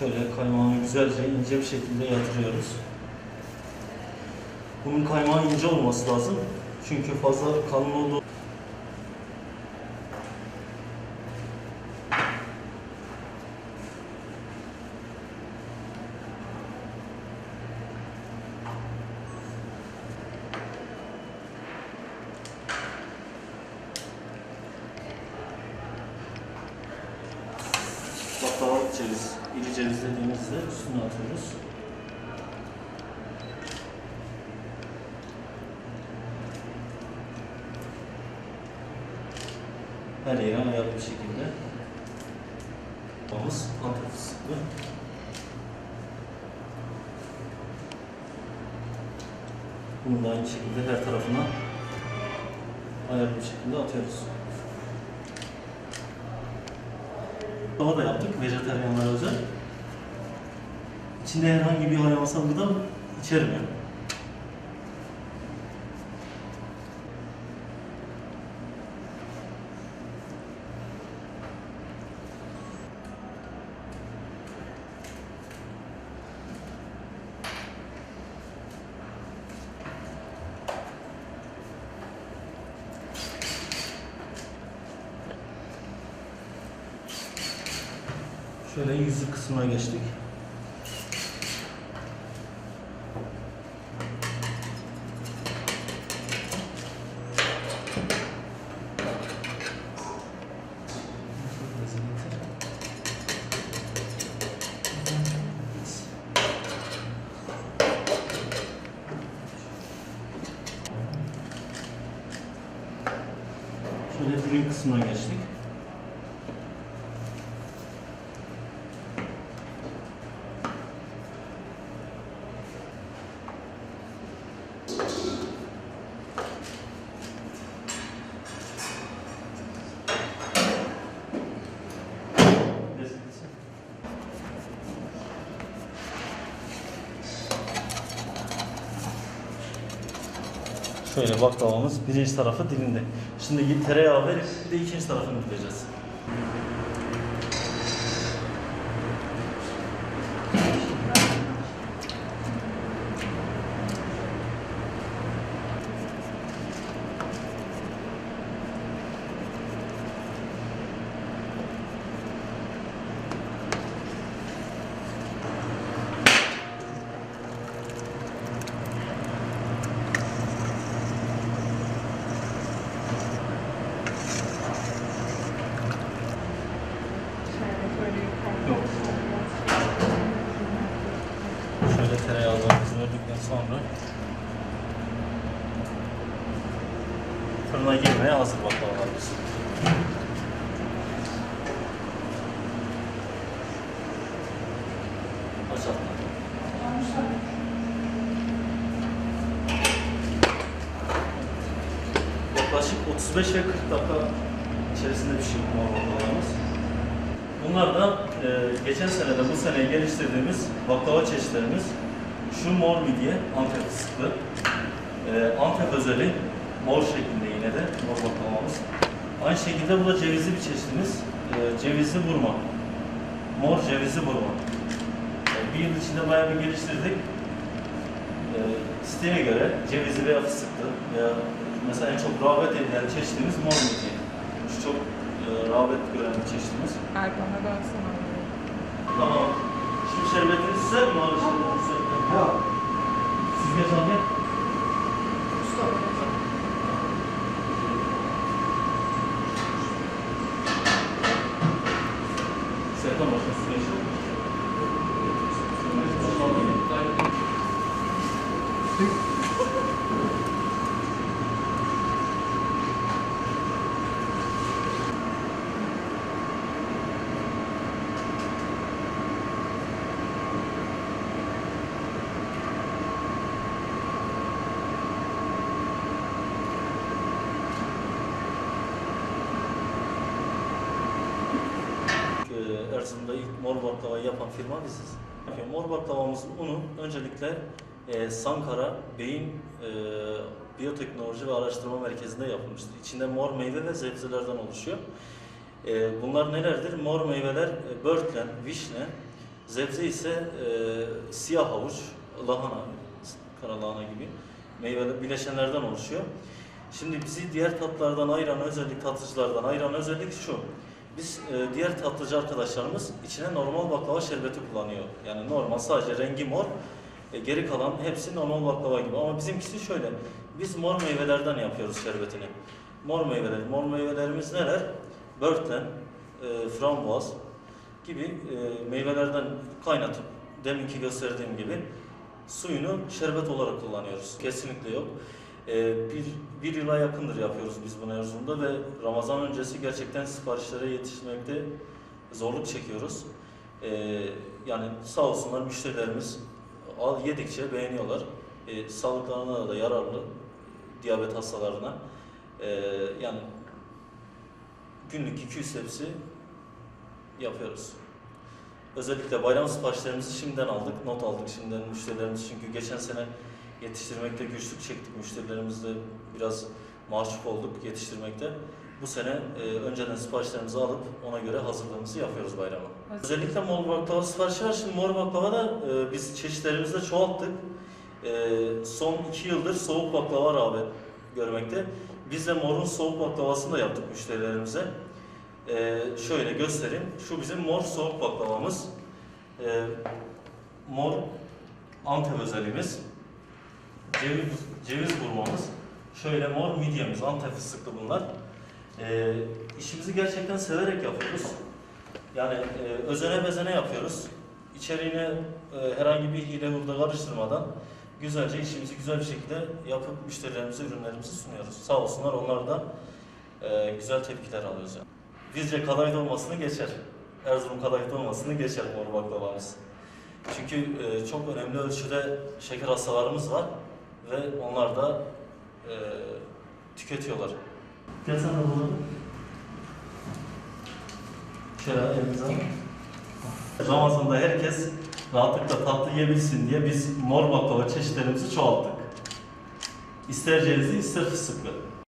Şöyle kaymağını güzelce ince bir şekilde yatırıyoruz. Bunun kaymağı ince olması lazım. Çünkü fazla kalın olduğu baklava ceviz, iri ceviz dediğimizde üstüne atıyoruz. Her yere ayarlı bir şekilde Babamız antep fıstıklı. Bunu da aynı şekilde her tarafına ayarlı bir şekilde atıyoruz. Daha da yaptık vejetaryenler özel. İçinde herhangi bir hayvansal gıda içermiyor. Şöyle yüzü kısmına geçtik. Şöyle ürün kısmına geçtik. Şöyle baklavamız birinci tarafı dilinde. Şimdi tereyağı verip de ikinci tarafını dileyeceğiz. Şöyle tereyağlarımızı verdikten sonra fırına girmeye hazır baklavalarımız. Yaklaşık 35 ve 40 dakika içerisinde pişiyor bu baklavalarımız. Bunlar da e, geçen senede bu sene geliştirdiğimiz baklava çeşitlerimiz. Şu mor midye, Antep fıstıklı. E, Antep özeli, mor şeklinde yine de mor baklavamız. Aynı şekilde bu da cevizli bir çeşitimiz. E, cevizli burma. Mor cevizli burma. E, bir yıl içinde bayağı bir geliştirdik. E, isteğe göre cevizli veya fıstıklı veya mesela en çok rağbet edilen çeşitimiz mor midye. Şu çok e, rağbet gören bir çeşitimiz. Erkan'a dönsene. Tamam. Şimdi şerbetini size mi size? Yok. Süzgeç abi. Serkan başka süzgeç yok. Ee, Erzurum'da ilk mor baklavayı yapan firma biziz. Mor baklavamızın unu öncelikle e, Sankara Beyin e, Biyoteknoloji ve Araştırma Merkezi'nde yapılmıştır. İçinde mor meyve ve sebzelerden oluşuyor. E, bunlar nelerdir? Mor meyveler e, börtlen, vişne, Zebze ise e, siyah havuç, lahana, kara lahana gibi meyveler, bileşenlerden oluşuyor. Şimdi bizi diğer tatlardan ayıran özellik, tatlıcılardan ayıran özellik şu. Biz e, diğer tatlıcı arkadaşlarımız içine normal baklava şerbeti kullanıyor. Yani normal sadece rengi mor, e, geri kalan hepsi normal baklava gibi. Ama bizimkisi şöyle, biz mor meyvelerden yapıyoruz şerbetini. Mor meyveler, mor meyvelerimiz neler? Börtlen, e, frambuaz gibi e, meyvelerden kaynatıp deminki gösterdiğim gibi suyunu şerbet olarak kullanıyoruz. Kesinlikle yok. E, bir, bir yıla yakındır yapıyoruz biz bunu Erzurum'da ve Ramazan öncesi gerçekten siparişlere yetişmekte zorluk çekiyoruz. E, yani sağ olsunlar müşterilerimiz al yedikçe beğeniyorlar. E, sağlıklarına da yararlı diyabet hastalarına. Yani günlük 200 tepsi yapıyoruz. Özellikle bayram siparişlerimizi şimdiden aldık, not aldık şimdiden müşterilerimiz çünkü geçen sene yetiştirmekte güçlük çektik müşterilerimizle biraz mahcup olduk yetiştirmekte. Bu sene e, önceden siparişlerimizi alıp ona göre hazırlığımızı yapıyoruz bayrama. Özellikle mor baklava siparişi var. Şimdi mor baklava da e, biz çeşitlerimizi de çoğalttık. E, son iki yıldır soğuk baklava rağbet görmekte. Biz de morun soğuk baklavasını da yaptık müşterilerimize. Ee, şöyle göstereyim. Şu bizim mor soğuk baklavamız. Ee, mor Antep özelimiz. Ceviz, ceviz burmamız. Şöyle mor midyemiz. Antep fıstıklı bunlar. Ee, işimizi gerçekten severek yapıyoruz. Yani e, özene bezene yapıyoruz. İçeriğine e, herhangi bir hile hurda karıştırmadan güzelce işimizi güzel bir şekilde yapıp müşterilerimize ürünlerimizi sunuyoruz. Sağ olsunlar onlar da e, güzel tepkiler alıyoruz yani. Bizce kadayıf olmasını geçer. Erzurum kadayıf olmasını geçer mor baklavamız. Çünkü e, çok önemli ölçüde şeker hastalarımız var ve onlar da e, tüketiyorlar. Gel sen de bunu. Şöyle elinize. Ramazan'da herkes rahatlıkla tatlı yiyebilsin diye biz mor baklava çeşitlerimizi çoğalttık. İster cevizli ister fıstıklı.